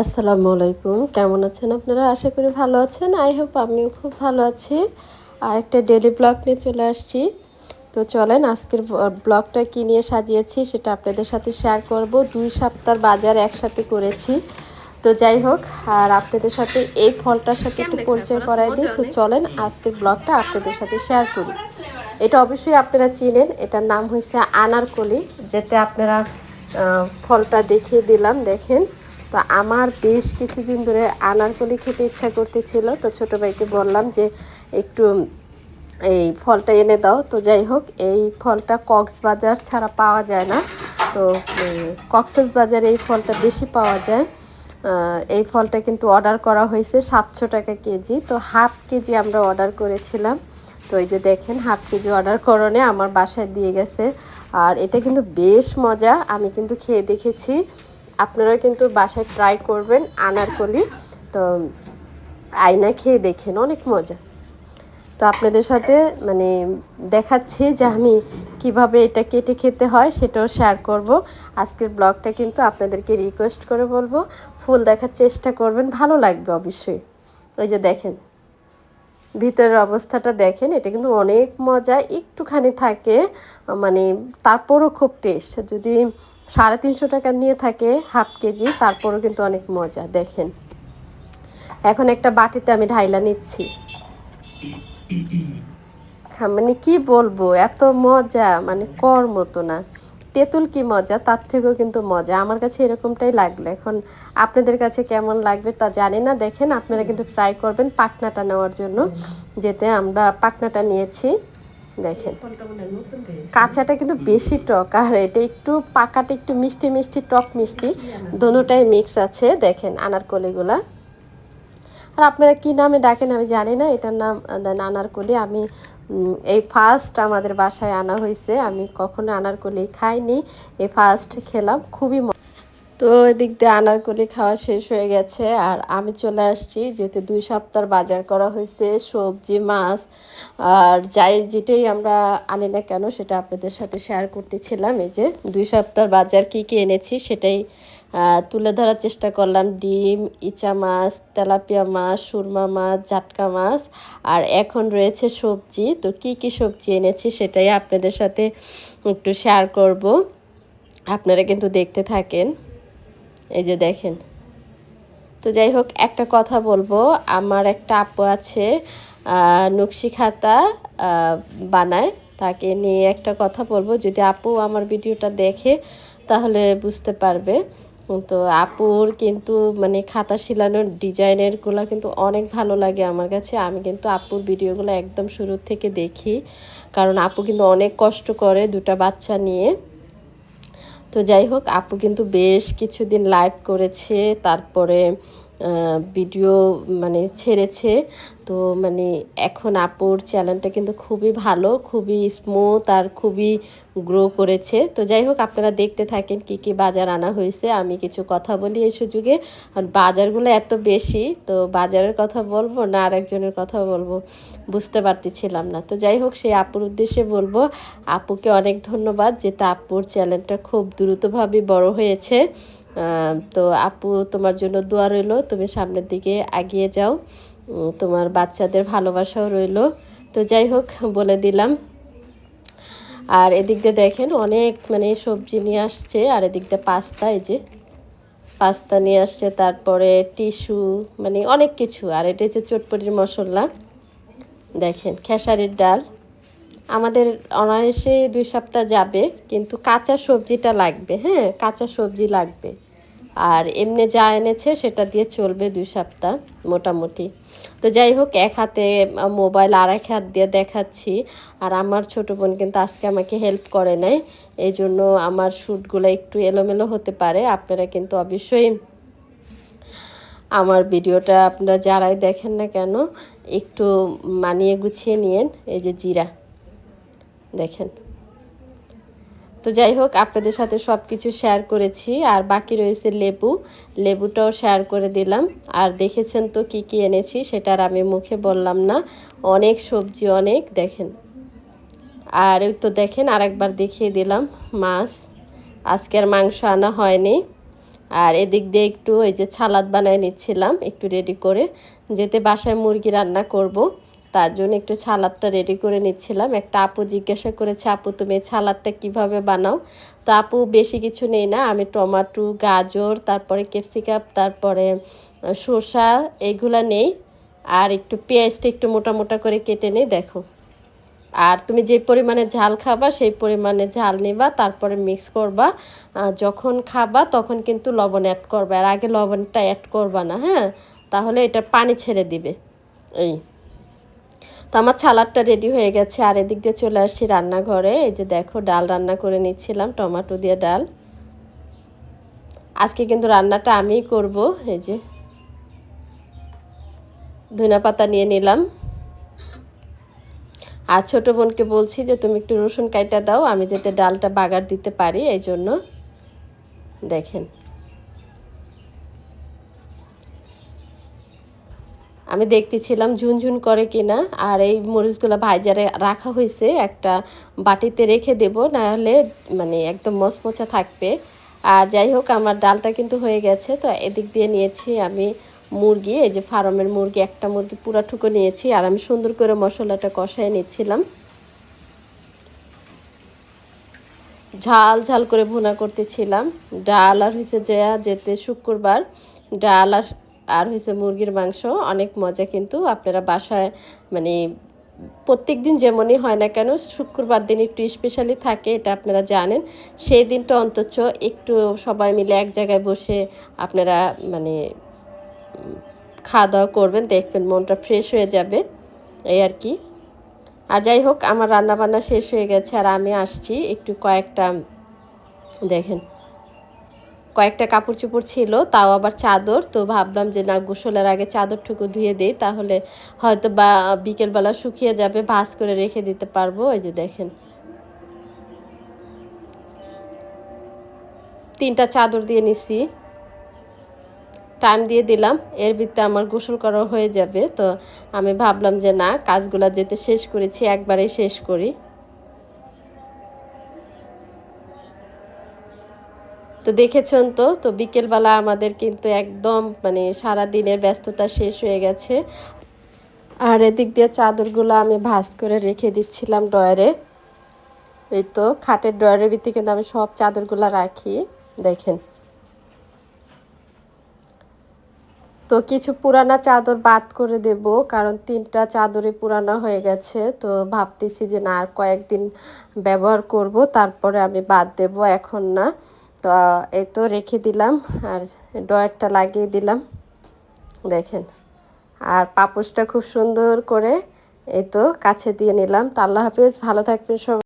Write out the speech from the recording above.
আসসালামু আলাইকুম। কেমন আছেন আপনারা? আশা করি ভালো আছেন। আই হোপ আমিও খুব ভালো আছি। আর একটা ডেলি ব্লগ নিয়ে চলে আসছি। তো চলেন আজকের ব্লগটা কী নিয়ে সাজিয়েছি সেটা আপনাদের সাথে শেয়ার করব। দুই সপ্তাহ বাজার একসাথে করেছি। তো যাই হোক আর আপনাদের সাথে এই ফলটার সাথে একটু পরিচয় করাই দিই। তো চলেন আজকের ব্লগটা আপনাদের সাথে শেয়ার করি। এটা অবশ্যই আপনারা চিনেন। এটার নাম হয়েছে আনারকলি যেতে আপনারা ফলটা দেখিয়ে দিলাম। দেখেন তো আমার বেশ কিছুদিন ধরে আনারকলি খেতে ইচ্ছা করতেছিল। তো ছোট ভাইকে বললাম যে একটু এই ফলটা এনে দাও। তো যাই হোক, এই ফলটা কক্সবাজার ছাড়া পাওয়া যায় না। তো কক্সেস বাজারে এই ফলটা বেশি পাওয়া যায়। এই ফলটা কিন্তু অর্ডার করা হয়েছে সাতশো টাকা কেজি। তো হাফ কেজি আমরা অর্ডার করেছিলাম। তো এই যে দেখেন, হাফ কেজি অর্ডার করণে আমার বাসায় দিয়ে গেছে। আর এটা কিন্তু বেশ মজা। আমি কিন্তু খেয়ে দেখেছি। আপনারা কিন্তু বাসায় ট্রাই করবেন আনারকলি তো আয়না খেয়ে দেখেন, অনেক মজা। তো আপনাদের সাথে মানে দেখাচ্ছি যে আমি কীভাবে এটা কেটে খেতে হয়, সেটাও শেয়ার করব। আজকের ব্লগটা কিন্তু আপনাদেরকে রিকোয়েস্ট করে বলব। ফুল দেখার চেষ্টা করবেন, ভালো লাগবে অবশ্যই। ওই যে দেখেন, ভিতরের অবস্থাটা দেখেন, এটা কিন্তু অনেক মজা, একটুখানি থাকে মানে তারপরও খুব টেস্ট যদি সাড়ে তিনশো টাকা নিয়ে থাকে, হাফ কেজি, তারপরও কিন্তু অনেক মজা, দেখেন। এখন একটা বাটিতে আমি ঢাইলা নিচ্ছি। মানে কি বলব, এত মজা মানে কর মতো না। তেঁতুল কি মজা, তার থেকেও কিন্তু মজা। আমার কাছে এরকমটাই লাগল। এখন আপনাদের কাছে কেমন লাগবে তা জানি না। দেখেন, আপনারা কিন্তু ট্রাই করবেন পাকনাটা নেওয়ার জন্য, যেতে আমরা পাকনাটা নিয়েছি। দেখেন। কাঁচাটা কিন্তু বেশি টক, আর এটা একটু পাকাটা একটু মিষ্টি মিষ্টি, টক মিষ্টি দোনোটাই মিক্স আছে। দেখেন আনারকলিগুলা আর আপনারা কি নামে ডাকেন আমি জানি না, এটার নাম দেন আনারকলি আমি এই ফার্স্ট আমাদের বাসায় আনা হয়েছে। আমি কখনো আনারকলি খাইনি। এই ফার্স্ট খেলাম, খুবই তো এদিক দিয়ে আনারকলি খাওয়া শেষ হয়ে গেছে। আর আমি চলে আসছি, যেতে দুই সপ্তাহ বাজার করা হয়েছে, সবজি, মাছ, আর যাই যেটাই আমরা আনি না কেন সেটা আপনাদের সাথে শেয়ার করতেছিলাম। এই যে দুই সপ্তাহ বাজার কি কি এনেছি সেটাই তুলে ধরার চেষ্টা করলাম। ডিম, ইচা মাছ, তেলাপিয়া মাছ, সুরমা মাছ, জাটকা মাছ, আর এখন রয়েছে সবজি। তো কি কি সবজি এনেছি সেটাই আপনাদের সাথে একটু শেয়ার করব। আপনারা কিন্তু দেখতে থাকেন। এই যে দেখেন। তো যাই হোক, একটা কথা বলব। আমার একটা আপু আছে নকশি খাতা বানায়। তাকে নিয়ে একটা কথা বলব। যদি আপু আমার ভিডিওটা দেখে, তাহলে বুঝতে পারবে। তো আপুর কিন্তু মানে খাতা শিলানোর ডিজাইনেরগুলো কিন্তু অনেক ভালো লাগে আমার কাছে। আমি কিন্তু আপুর ভিডিওগুলো একদম শুরু থেকে দেখি। কারণ আপু কিন্তু অনেক কষ্ট করে দুটা বাচ্চা নিয়ে। তো যাই হোক আপু কিন্তু বেশ কিছুদিন লাইভ করেছে তারপরে ভিডিও মানে ছেড়েছে। তো মানে এখন আপুর চ্যানেলটা কিন্তু খুবই ভালো, খুবই স্মুথ আর খুবই গ্রো করেছে। তো যাই হোক, আপনারা দেখতে থাকেন কি কি বাজার আনা হয়েছে। আমি কিছু কথা বলি এই সুযোগে। আর বাজারগুলো এত বেশি, তো বাজারের কথা বলব না আর একজনের কথা বলব? বুঝতে পারতেছিলাম না। তো যাই হোক, সেই আপুর উদ্দেশ্যে বলব, আপুকে অনেক ধন্যবাদ যেটা আপুর চ্যানেলটা খুব দ্রুতভাবে বড় হয়েছে। তো আপু, তোমার জন্য দোয়া রইল। তুমি সামনের দিকে এগিয়ে যাও। তোমার বাচ্চাদের ভালোবাসাও রইল। তো যাই হোক, বলে দিলাম। আর এদিক দিয়ে দেখেন অনেক মানে সবজি নিয়ে আসছে। আর এদিক দিয়ে পাস্তা, এই যে পাস্তা নিয়ে আসছে। তারপরে টিস্যু মানে অনেক কিছু। আর এটা হচ্ছে চটপটির মশলা। দেখেন, খেসারির ডাল। আমাদের অনায়াসে দুই সপ্তাহ যাবে, কিন্তু কাঁচা সবজিটা লাগবে। হ্যাঁ কাঁচা সবজি লাগবে। আর এমনি যা এনেছে সেটা দিয়ে চলবে দুই সপ্তাহ মোটামুটি। তো যাই হোক, এক হাতে মোবাইল আর এক হাত দিয়ে দেখাচ্ছি। আর আমার ছোট বোন কিন্তু আজকে আমাকে হেল্প করে নাই। এই জন্য আমার শ্যুটগুলো একটু এলোমেলো হতে পারে। আপনারা কিন্তু অবশ্যই আমার ভিডিওটা আপনারা যারাই দেখেন না কেন, একটু মানিয়ে গুছিয়ে নিয়েন। এই যে জিরা, দেখেন। তো যাই হোক, আপনাদের সাথে সব কিছু শেয়ার করেছি। আর বাকি রয়েছে লেবু। লেবুটাও শেয়ার করে দিলাম। আর দেখেছেন তো কি কি এনেছি, সেটা আর আমি মুখে বললাম না। অনেক সবজি, অনেক, দেখেন। আর ওই তো দেখেন, আরেকবার দেখিয়ে দিলাম মাছ। আজকে আর মাংস আনা হয়নি। আর এদিক দিয়ে একটু এই যে ছালাদ বানায় নিচ্ছিলাম, একটু রেডি করে। যেতে বাসায় মুরগি রান্না করব। তার জন্য একটু ছালাদটা রেডি করে নিচ্ছিলাম। একটা আপু জিজ্ঞাসা করেছে, আপু, তুমি ছালাদটা কীভাবে বানাও? তো আপু, বেশি কিছু নেই না, আমি টমাটো, গাজর, তারপরে ক্যাপসিকাম, তারপরে শসা এইগুলা নেই। আর একটু পেঁয়াজটা একটু মোটা মোটা করে কেটে নেই, দেখো। আর তুমি যে পরিমাণে ঝাল খাবা, সেই পরিমাণে ঝাল নিবা, তারপরে মিক্স করবা। যখন খাবা, তখন কিন্তু লবণ অ্যাড করবে। আর আগে লবণটা অ্যাড করবা না হ্যাঁ? তাহলে এটা পানি ছেড়ে দিবে। এই। তো আমার ছালাডটা রেডি হয়ে গেছে। আর এদিক দিয়ে চলে আসছি রান্নাঘরে। এই যে দেখো, ডাল রান্না করে নিচ্ছিলাম, টমেটো দিয়ে ডাল। আজকে কিন্তু রান্নাটা আমিই করব। এই যে ধনিয়া পাতা নিয়ে নিলাম। আর ছোটো বোনকে বলছি যে, তুমি একটু রসুন কাইটা দাও, আমি যাতে ডালটা বাগার দিতে পারি। এই জন্য দেখেন। আমি দেখতেছিলাম ঝুনঝুন করে কিনা, আর এই মরিচগুলো ভাইজারে রাখা হয়েছে একটা বাটিতে রেখে দেব নাহলে মানে একদম মচমচা থাকবে। আর যাই হোক, আমার ডালটা কিন্তু হয়ে গেছে, তো এদিক দিয়ে নিয়েছি আমি মুরগি, এই যে ফার্মের মুরগি, একটা মুরগি পুরা ঠুকো নিয়েছি, আর আমি সুন্দর করে মশলাটা কষায় নিচ্ছিলাম। ঝাল ঝাল করে ভুনা করতেছিলাম। ডাল আর হয়েছে যেতে শুক্রবার, ডাল আর আর হয়েছে মুরগির মাংস, অনেক মজা কিন্তু আপনারা বাসায় মানে প্রত্যেক দিন যেমনই হয় না কেন, শুক্রবার দিন একটু স্পেশালি থাকে, এটা আপনারা জানেন। সেই দিনটা অন্তত একটু সবাই মিলে এক জায়গায় বসে আপনারা মানে খাওয়া দাওয়া করবেন, দেখবেন মনটা ফ্রেশ হয়ে যাবে, এই আর কি। আর যাই হোক, আমার রান্নাবান্না শেষ হয়ে গেছে, আর আমি আসছি, একটু কয়েকটা, দেখেন। কয়েকটা কাপড় চোপড় ছিল, তাও আবার চাদর। তো ভাবলাম যে, না, গোসলের আগে চাদরটুকু ধুয়ে দিই, তাহলে হয়তো বা বিকেলবেলা শুকিয়ে যাবে ভাস করে রেখে দিতে পারব। এই যে দেখেন। তিনটা চাদর দিয়ে নিছি। টাইম দিয়ে দিলাম, এর ভিতরে আমার গোসল করা হয়ে যাবে। তো আমি ভাবলাম যে, না, কাজগুলো যেতে শেষ করেছি, একবারেই শেষ করি। তো দেখেছেন তো তো বিকেলবেলা আমাদের কিন্তু একদম মানে সারা দিনের ব্যস্ততা শেষ হয়ে গেছে। আর এদিক দিয়ে চাদরগুলো আমি ভাস করে রেখে দিচ্ছিলাম ডয়ারে এই তো খাটের ডয়ারের ভিতরে কিন্তু আমি সব চাদরগুলো রাখি, দেখেন। তো কিছু পুরানা চাদর বাদ করে দেব, কারণ তিনটা চাদরে পুরানা হয়ে গেছে। তো ভাবতেছি যে না আর কয়েকদিন ব্যবহার করব, তারপরে আমি বাদ দেব, এখন না। তো এই তো রেখে দিলাম আর ডয়ারটা লাগিয়ে দিলাম। দেখেন, আর পাপোশটা খুব সুন্দর করে এই তো কাছে দিয়ে নিলাম। তো আল্লাহ হাফিজ, ভালো থাকবেন সব